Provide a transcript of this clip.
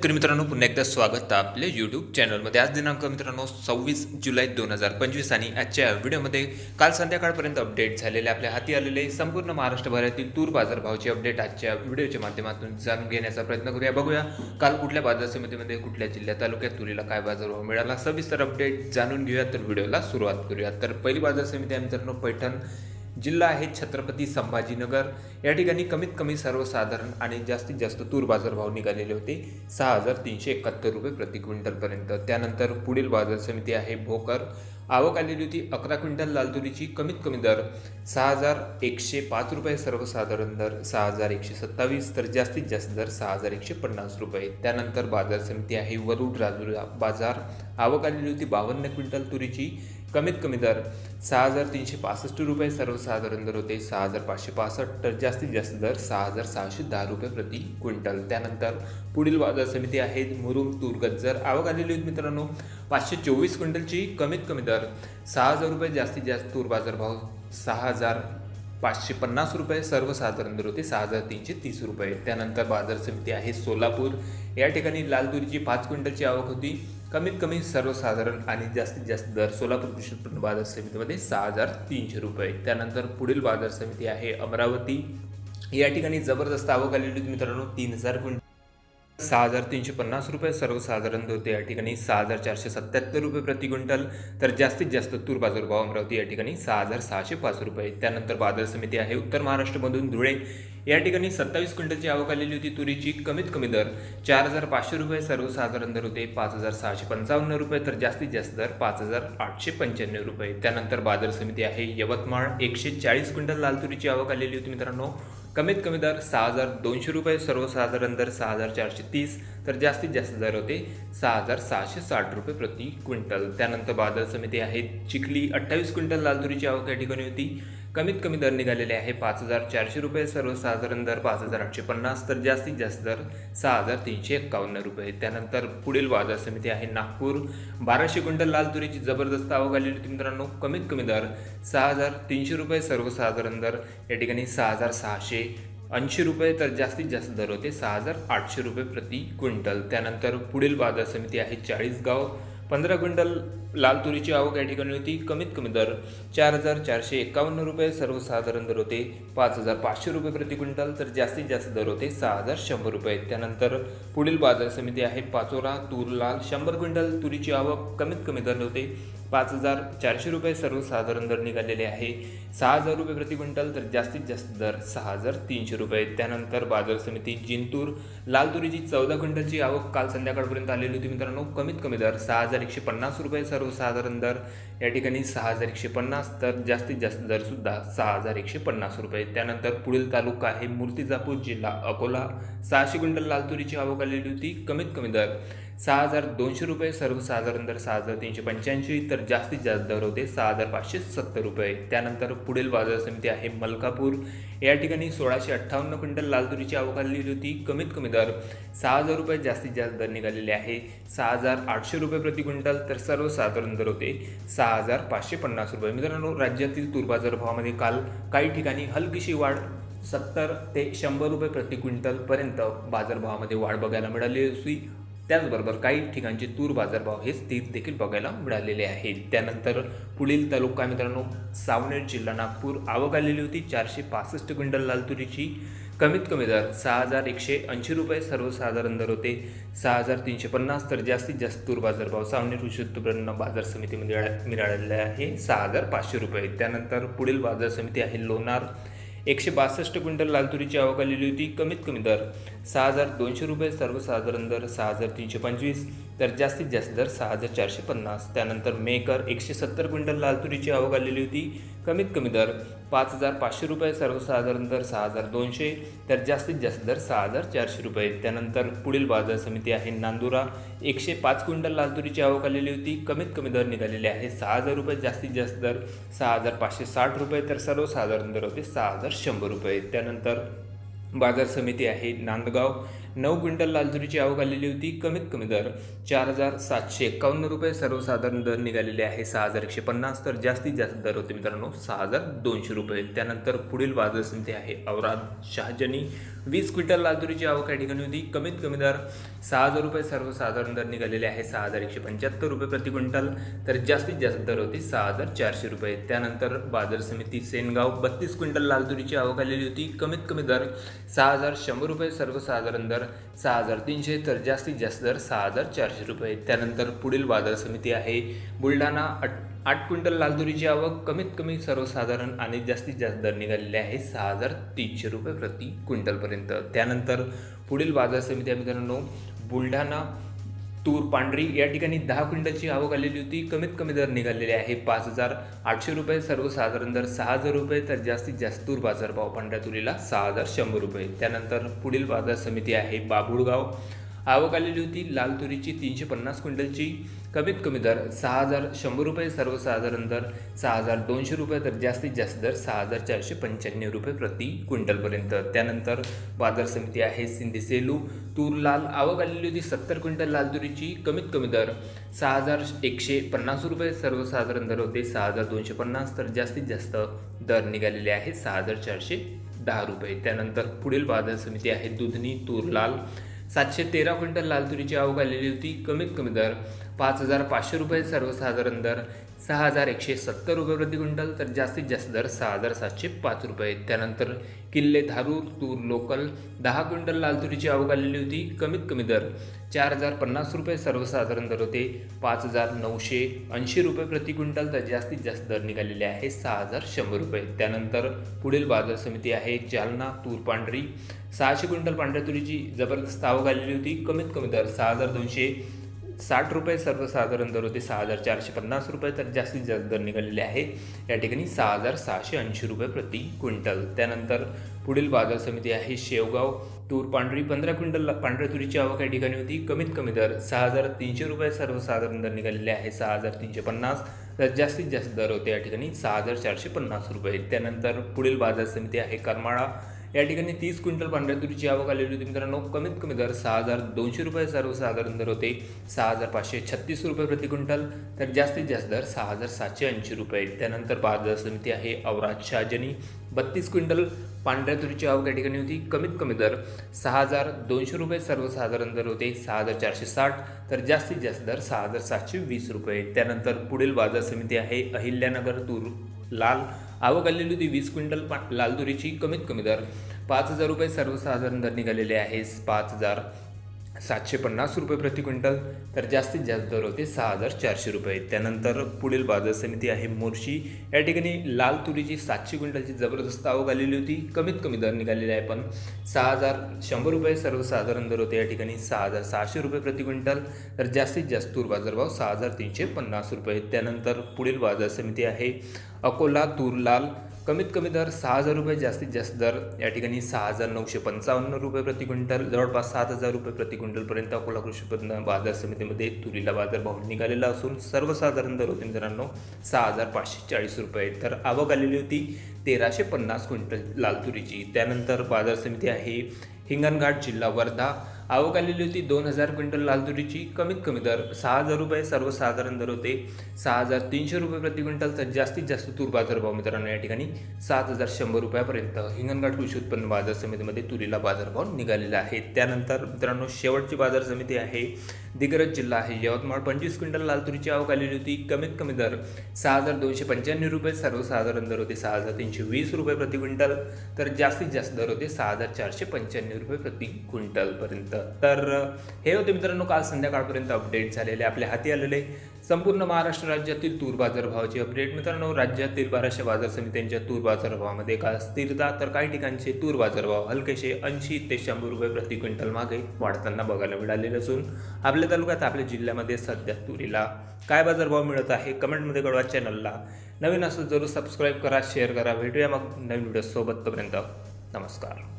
तर मित्रांनो पुन्हा एकदा स्वागत आपले यूट्यूब चॅनलमध्ये आज दिनांक मित्रांनो सव्वीस जुलै दोन हजार पंचवीस आणि आजच्या व्हिडिओमध्ये काल संध्याकाळपर्यंत अपडेट झालेले आपल्या हाती आलेले संपूर्ण महाराष्ट्रभरातील तूर बाजारभावाची अपडेट आजच्या व्हिडिओच्या माध्यमातून जाणून घेण्याचा प्रयत्न करूया. बघूया काल कुठल्या बाजार समितीमध्ये कुठल्या जिल्ह्यात तालुक्यात तुरीला काय बाजारभाव मिळाला सविस्तर अपडेट जाणून घेऊया. तर व्हिडिओला सुरुवात करूया. तर पहिली बाजार समिती आहे मित्रांनो पैठण. जिल्हा आहे छत्रपती संभाजीनगर. या ठिकाणी कमीत कमी सर्वसाधारण आणि जास्तीत जास्त तूर बाजारभाव निघालेले होते. सहा हजार तीनशे एकाहत्तर रुपये प्रति क्विंटलपर्यंत त्यानंतर पुढील बाजार समिती आहे भोकर. आवक आलेली होती अकरा क्विंटल लाल तुरीची. कमीत कमी दर सहा हजार एकशे पाच रुपये सर्वसाधारण दर सहा हजार एकशे सत्तावीस तर जास्तीत जास्त दर सहा हजार एकशे पन्नास रुपये. त्यानंतर बाजार समिती आहे वरुड राजुरा बाजार. आवक आलेली होती बावन्न क्विंटल तुरीची. कमीत कमी दर सहा हजार तीनशे पासष्ट रुपये सर्वसाधारण दर होते. सहा हजार पाचशे पासष्ट तर जास्तीत जास्त दर सहा हजार सहाशे दहा रुपये प्रति क्विंटल. त्यानंतर पुढील बाजार समिती आहे मुरुम तूर गज्जर. आवक आलेली होती मित्रांनो पाचशे चोवीस क्विंटलची कमीत कमी दर सहा हजार रुपये जास्तीत जास्त तूर बाजार भाव सहा हजार पाचशे पन्नास रुपये सर्वसाधारण दर होते सहा हजार तीनशे तीस रुपये. त्यानंतर बाजार समिती आहे सोलापूर. या ठिकाणी लाल तुरीची पाच क्विंटलची आवक होती. कमीत कमी सर्वसाधारण आणि जास्तीत जास्त दर सोलापूर कृषी उत्पन्न बाजार समितीमध्ये सहा हजार तीनशे रुपये. त्यानंतर पुढील बाजार समिती आहे अमरावती. या ठिकाणी जबरदस्त आवक आलेली होती मित्रांनो तीन हजार क्विंटल. सहा हजार तीनशे पन्नास रुपये सर्वसाधारण होते या ठिकाणी सहा हजार चारशे सत्याहत्तर रुपये प्रति क्विंटल. तर जास्तीत जास्त तूर बाजार भाव अमरावती या ठिकाणी सहा हजार सहाशे पाच रुपये. त्यानंतर बाजार समिती आहे उत्तर महाराष्ट्रामधून धुळे. या ठिकाणी सत्तावीस क्विंटलची आवक आलेली होती. तुरीची कमीत कमी दर चार हजार पाचशे रुपये सर्वसाधारण दर होते पाच हजार सहाशे पंचावन्न रुपये तर जास्तीत जास्त दर पाच हजार आठशे पंच्याण्णव रुपये. त्यानंतर बाजार समिती आहे यवतमाळ. एकशे चाळीस क्विंटल लाल तुरीची आवक आलेली होती मित्रांनो. कमीत कमी दर सहा हजार दोनशे रुपये सर्वसाधारण दर सहा हजार चारशे तीस तर जास्तीत जास्त दर होते सहा हजार सहाशे साठ रुपये प्रति क्विंटल. त्यानंतर बाजार समिती आहे चिखली अठ्ठावीस क्विंटल लालतुरीची आवक या ठिकाणी होती. कमीत कमी दर निघालेले आहे पाच हजार चारशे रुपये सर्वसाधारण दर पाच हजार आठशे पन्नास तर जास्तीत जास्त दर सहा हजार तीनशे एक्कावन्न रुपये. त्यानंतर पुढील बाजार समिती आहे नागपूर. बाराशे क्विंटल लाल तुरीची जबरदस्त आवक आलेली होती मित्रांनो. कमीत कमी दर सहा हजार तीनशे रुपये सर्वसाधारण दर या ठिकाणी सहा हजार सहाशे ऐंशी रुपये तर जास्तीत जास्त दर होते सहा हजार आठशे रुपये प्रति क्विंटल. त्यानंतर पुढील बाजार समिती आहे चाळीसगाव. पंधरा क्विंटल लाल तुरीची आवक या ठिकाणी होती. कमीत कमी दर चार हजार चारशे एकावन्न रुपये सर्वसाधारण दर होते पाच हजार पाचशे रुपये प्रति क्विंटल तर जास्तीत जास्त दर होते सहा हजार शंभर रुपये. त्यानंतर पुढील बाजार समिती आहे पाचोरा तूर लाल शंभर क्विंटल तुरीची आवक कमीत कमी दर होते पाच हजार चारशे रुपये सर्वसाधारण दर निघालेले आहे सहा हजार रुपये प्रति क्विंटल तर जास्तीत जास्त दर सहा हजार तीनशे रुपये. त्यानंतर बाजार समिती जिंतूर लाल तुरीची चौदा क्विंटलची आवक काल संध्याकाळपर्यंत आलेली होती मित्रांनो. कमीत कमी दर सहा हजार एकशे पन्नास रुपये सर्वसाधारण दर. या ठिकाणी सहा हजार एकशे पन्नास तर जास्तीत जास्त दरसुद्धा सहा हजार एकशे पन्नास रुपये. त्यानंतर पुढील तालुका आहे मूर्तिजापूर जिल्हा अकोला. सहाशे क्विंटल लाल तुरीची आवक आलेली होती कमीत कमी दर सहा हजार दोनशे रुपये सर्वसाधारण दर सहा हजार तीनशे पंच्याऐंशी तर जास्तीत जास्त दर होते सहा हजार पाचशे सत्तर रुपये. त्यानंतर पुढील बाजार समिती आहे मलकापूर. या ठिकाणी सोळाशे अठ्ठावन्न क्विंटल लाल तुरीची आवक आलेली होती कमीत कमी दर सहा हजार रुपये जास्तीत जास्त दर निघालेले आहे. सहा हजार आठशे रुपये प्रति क्विंटल तर सर्वसाधारण दर होते सहा हजार पाचशे पन्नास रुपये. मित्रांनो राज्यातील तूर बाजारभावामध्ये काल काही ठिकाणी हलकीशी वाढ सत्तर ते शंभर रुपये प्रति क्विंटलपर्यंत बाजारभावामध्ये वाढ बघायला मिळाली होती त्याचबरोबर काही ठिकाणचे तूर बाजारभाव हे स्थिर देखील बघायला मिळालेले आहेत. त्यानंतर पुढील तालुका मित्रांनो सावनेर जिल्हा नागपूर. आवक आलेली होती चारशे पासष्ट क्विंटल लाल तुरीची. कमीत कमी दर सहा हजार एकशे ऐंशी रुपये सर्वसाधारण दर होते. सहा हजार तीनशे पन्नास तर जास्तीत जास्त तूर बाजारभाव सावनेर कृषी उत्पन्न बाजार समितीमध्ये मिळालेले आहे. सहा हजार पाचशे रुपये. त्यानंतर पुढील बाजार समिती आहे लोणार. एकशे बासष्ट क्विंटल लाल तुरीची आवक आलेली होती. कमीत कमी दर सहा हजार दोनशे रुपये सर्वसाधारण दर सहा हजार तीनशे पंचवीस तर जास्तीत जास्त दर सहा हजार चारशे पन्नास. त्यानंतर मेकर एकशे सत्तर क्विंटल लाल तुरीची आवक आलेली होती. कमीत कमी दर पाच हजार पाचशे रुपये सर्वसाधारण दर सहा हजार दोनशे तर जास्तीत जास्त दर सहा हजार चारशे रुपये. त्यानंतर पुढील बाजार समिती आहे नांदुरा. एकशे पाच क्विंटल लाल तुरीची आवक आलेली होती. कमीत कमी दर निघालेले आहे सहा हजार रुपये जास्तीत जास्त दर सहा हजार पाचशे साठ रुपये तर सर्वसाधारण दर होते सहा हजार शंभर रुपये. त्यानंतर बाजार समिती आहे नांदगाव. नऊ क्विंटल लाल तुरीची आवक आलेली होती. कमीत कमी दर चार हजार सातशे एकावन्न रुपये. सर्वसाधारण दर निघालेले आहे सहा हजार एकशे पन्नास. तर जास्तीत जास्त दर होते मित्रांनो सहा हजार दोनशे रुपये. त्यानंतर पुढील बाजार समिती आहे औराद शहाजनी. वीस क्विंटल लाल तुरीची आवक या ठिकाणी होती. कमीत कमी दर सहा हजार रुपये. सर्वसाधारण दर निघालेले आहे सहा हजार एकशे पंच्याहत्तर रुपये प्रति क्विंटल. तर जास्तीत जास्त दर होती सहा हजार चारशे रुपये. त्यानंतर बाजार समिती सेनगाव बत्तीस क्विंटल लाल तुरीची आवक आलेली होती. कमीत कमी दर सहा हजार शंभर रुपये. सर्वसाधारण दर सहा हजार तीनशे तर जास्तीत जास्त दर सहा हजार चारशे रुपये. त्यानंतर पुढील बाजार समिती आहे. बुलढाणा आठ आठ क्विंटल लालदुरीची आवक कमीत कमी सर्वसाधारण आणि जास्तीत जास्त दर निघालेले आहे सहा हजार तीनशे रुपये प्रति क्विंटलपर्यंत. त्यानंतर पुढील बाजार समिती मित्रांनो बुलढाणा तूर पांढरी या ठिकाणी दहा क्विंटलची आवक आलेली होती. कमीत कमी दर निघालेले आहे पाच हजार आठशे रुपये. सर्वसाधारण दर सहा हजार रुपये तर जास्तीत जास्त तूर बाजारभाव पांढऱ्या तुरीला सहा हजार शंभर रुपये. त्यानंतर पुढील बाजार समिती आहे बाबुळगाव आवक आलेली होती लाल तुरीची तीनशे पन्नास क्विंटलची. कमीत कमी दर सहा हजार शंभर रुपये सर्वसाधारण दर सहा हजार दोनशे रुपये तर जास्तीत जास्त दर सहा हजार चारशे पंच्याण्णव रुपये प्रति क्विंटलपर्यंत. त्यानंतर बाजार समिती आहे सिंधी सेलू. तूर लाल आवक आलेली होती सत्तर क्विंटल लाल तुरीची. कमीत कमी दर सहा हजार एकशे पन्नास रुपये सर्वसाधारण दर होते सहा हजार दोनशे पन्नास तर जास्तीत जास्त दर निघालेले आहे सहा हजार चारशे दहा रुपये. त्यानंतर पुढील बाजार समिती आहे दुधनी तूर लाल. सातशे तेरा क्विंटल लाल तुरीची आवक आलेली होती. कमीत कमी दर पाच हजार पाचशे रुपये सर्वसाधारण दर सहा हजार एकशे सत्तर रुपये प्रति क्विंटल तर जास्तीत जास्त दर सहा हजार सातशे पाच रुपये. त्यानंतर किल्ले धारूर तूर लोकल दहा क्विंटल लाल तुरीची आवक आलेली होती कमीत कमी दर चार हजार पन्नास रुपये सर्वसाधारण दर होते पाच हजार नऊशे ऐंशी रुपये प्रति क्विंटल तर जास्तीत जास्त दर निघालेले आहे सहा हजार शंभर रुपये. त्यानंतर पुढील बाजार समिती आहे जालना तूर पांढरी सहाशे क्विंटल पांढऱ्या तुरीची जबरदस्त आवक आलेली होती कमीत कमी दर सहा हजार दोनशे साठ रुपये सर्वसाधारण दर होते सहा हजार चारशे पन्नास रुपये तर जास्तीत जास्त दर निघालेले आहे. या ठिकाणी सहा हजार सहाशे ऐंशी रुपये प्रति क्विंटल. त्यानंतर पुढील बाजार समिती आहे शेवगाव. तूर पांढरी पंधरा क्विंटल पांढऱ्या तुरीची आवक या ठिकाणी होती. कमीत कमी दर सहा हजार तीनशे रुपये सर्वसाधारण दर निघालेले आहे सहा हजार तीनशे पन्नास. तर जास्तीत जास्त दर होते या ठिकाणी सहा हजार चारशे पन्नास रुपये. त्यानंतर पुढील बाजार समिती आहे करमाळा. या ठिकाणी तीस क्विंटल पांढऱ्या तुरीची आवक आलेली होती मित्रांनो. कमीत कमी दर सहा हजार दोनशे रुपये सर्वसाधारण दर होते. सहा हजार पाचशे छत्तीस रुपये प्रति क्विंटल. तर जास्तीत जास्त दर सहा हजार सातशे ऐंशी रुपये. त्यानंतर बाजार समिती आहे अवराज शहाजनी. बत्तीस क्विंटल पांढऱ्या तुरीची आवक या ठिकाणी होती. कमीत कमी दर सहा हजार दोनशे रुपये सर्वसाधारण दर होते. सहा हजार चारशे साठ. तर जास्तीत जास्त दर सहा हजार सातशे वीस रुपये. त्यानंतर पुढील बाजार समिती आहे अहिल्यानगर तूर लाल. आवक आलेली होती वीस क्विंटल पा लाल तुरीची. कमीत कमी दर पाच हजार रुपये सर्वसाधारण दर निघालेले आहे पाच हजार सातशे पन्नास रुपये प्रति क्विंटल तर जास्तीत जास्त दर होते सहा हजार चारशे रुपये. त्यानंतर पुढील बाजार समिती आहे मोर्शी. या ठिकाणी लाल तुरीची सातशे क्विंटलची जबरदस्त आवक आलेली होती. कमीत कमी दर निघालेले आहे पण सहा हजार शंभर रुपये सर्वसाधारण दर होते. या ठिकाणी सहा हजार सहाशे रुपये प्रति क्विंटल तर जास्तीत जास्त तूर बाजारभाव सहा हजार तीनशे पन्नास रुपये. त्यानंतर पुढील बाजार समिती आहे अकोला तूर लाल कमीत कमी दर सहा हजार रुपये जास्तीत जास्त दर या ठिकाणी सहा हजार नऊशे पंचावन्न रुपये प्रति क्विंटल जवळपास सात हजार रुपये प्रति क्विंटलपर्यंत अकोला कृषी उत्पन्न बाजार समितीमध्ये तुरीला बाजारभाव निघालेला असून सर्वसाधारण दर होते मित्रांनो सहा हजार पाचशे चाळीस रुपये. तर आवक आलेली होती तेराशे पन्नास क्विंटल लाल तुरीची. त्यानंतर बाजार समिती आहे हिंगणघाट जिल्हा वर्धा आवक आलेली होती. दोन हजार क्विंटल लाल तुरीची कमीत कमी दर सहा हजार रुपये सर्वसाधारण दर होते. सहा हजार तीनशे रुपये प्रति क्विंटल तर जास्तीत जास्त तूर बाजारभाव मित्रांनो या ठिकाणी सात हजार शंभर रुपयापर्यंत हिंगणघाट कृषी उत्पन्न बाजार समितीमध्ये तुरीला बाजारभाव निघालेला आहे. त्यानंतर मित्रांनो शेवटची बाजार समिती आहे. दिग्रज जिल्हा आहे. यवतमाळ पंचवीस क्विंटल लाल तुरीची आवक आलेली होती. कमीत कमी दर सहा हजार दोनशे पंच्याण्णव रुपये सर्वसाधारण दर होते सहा हजार तीनशे वीस रुपये प्रति क्विंटल. तर जास्तीत जास्त दर होते सहा हजार चारशे पंच्याण्णव रुपये प्रति क्विंटलपर्यंत. तर हे होते मित्रांनो काल संध्याकाळपर्यंत अपडेट झालेले आपल्या हाती आलेले संपूर्ण महाराष्ट्र राज्यातील तूर बाजारभावाची अपडेट मित्रांनो राज्यातील बाराशे बाजार समित्यांच्या तूर बाजारभावामध्ये काल स्थिरता तर काही ठिकाणचे तूर बाजारभाव हलकेशे ऐंशी ते शंभर रुपये प्रति क्विंटल मागे वाढताना बघायला मिळालेले असून आपल्या तालुक्यात आपल्या जिल्ह्यामध्ये सध्या तुरीला काय बाजारभाव मिळत आहे कमेंटमध्ये कळवा चॅनलला नवीन असं जरूर सबस्क्राईब करा शेअर करा भेटूया मग नवीन व्हिडिओसोबत तोपर्यंत. नमस्कार.